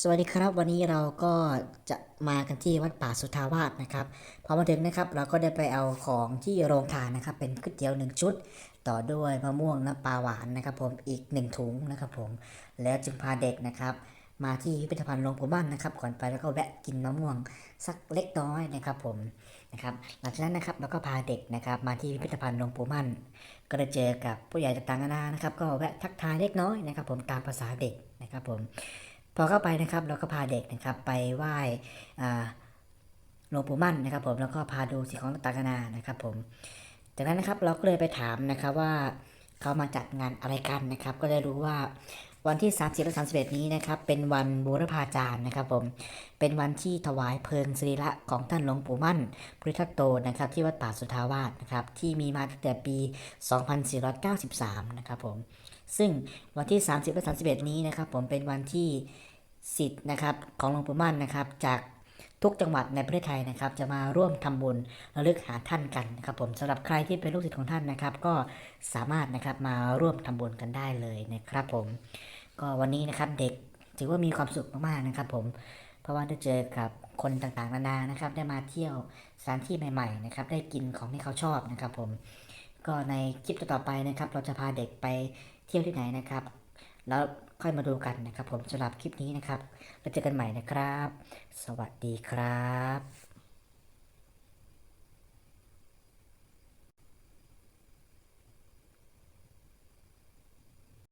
สวัสดีครับวันนี้เราก็จะมากันที่วัดป่าสุทาวาสนะครับพอมาถึงนะครับเราก็ได้ไปเอาของที่โรงทานนะครับ เป็นก๋วยเตี๋ยวหนึ่งชุด ต่อด้วยมะม่วงน้ำปลาหวานนะครับ ผมอีกหนึ่งถุงนะครับ ผมแล้วจึงพาเด็กนะครับ มาที่พิพิธภัณฑ์หลวงปู่มั่นนะครับก่อนไปแล้วก็แวะกินมะม่วงสักเล็กน้อยนะครับ ผมนะครับหลังจากนั้นนะครับเราก็พาเด็กนะครับ มาที่พิพิธภัณฑ์หลวงปู่มั่น ก็ได้เจอกับผู้ใหญ่ต่างๆนานานะครับ ก็แวะทักทายเล็กน้อยนะครับ ผมตามภาษาเด็กนะครับ ผม พอเข้าไปนะครับเราก็พาเด็กนะครับไปไหว้หลวงปู่มั่นนะครับผมแล้วก็พาดูสิ่งของต่างๆนานะครับผมจากนั้นนะครับเราก็เลยไปถามนะครับว่า เขามาจัดงานอะไรกันนะครับ ก็ได้รู้ว่าวันที่ 30และ31 นี้นะครับ เป็นวันบูรพาจารย์นะครับผม เป็นวันที่ถวายเพลิงสรีระของท่านหลวงปู่มั่นพุทธโตนะครับ ที่วัดป่าสุทาวาสนะครับ ที่มีมาตั้งแต่ปี 2493 นะครับผม ซึ่งวันที่ 30และ31 นี้นะครับผมเป็นวันที่สิทธิ์นะครับของหลวงปู่มั่นนะครับจาก ทุกจังหวัดในประเทศไทยนะครับ จะมาร่วมทำบุญระลึกหาท่านกันนะครับผมสำหรับใครที่เป็นลูกศิษย์ของท่านนะครับ ก็สามารถนะครับมาร่วมทำบุญกันได้เลยนะครับผม ก็วันนี้นะครับเด็กถือว่ามีความสุขมากๆนะครับ ผมเพราะว่าได้เจอกับคนต่างๆนานานะครับ ได้มาเที่ยวสถานที่ใหม่ๆนะครับ ได้กินของที่เขาชอบนะครับ ผม ก็ในคลิปต่อไปนะครับ เราจะพาเด็กไปเที่ยวที่ไหนนะครับ แล้ว ค่อยมาดูกันนะครับ ผมสำหรับคลิปนี้นะครับแล้วเจอกันใหม่นะครับ สวัสดีครับ